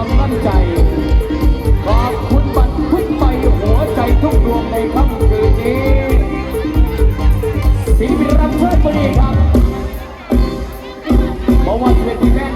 ความตั้งใจ ขอบคุณบัตรทุกใบหัวใจทุกดวงในค่ำคืนนี้ศิลปินรับเชิญพอดีครับบอกว่าเป็นที่แม่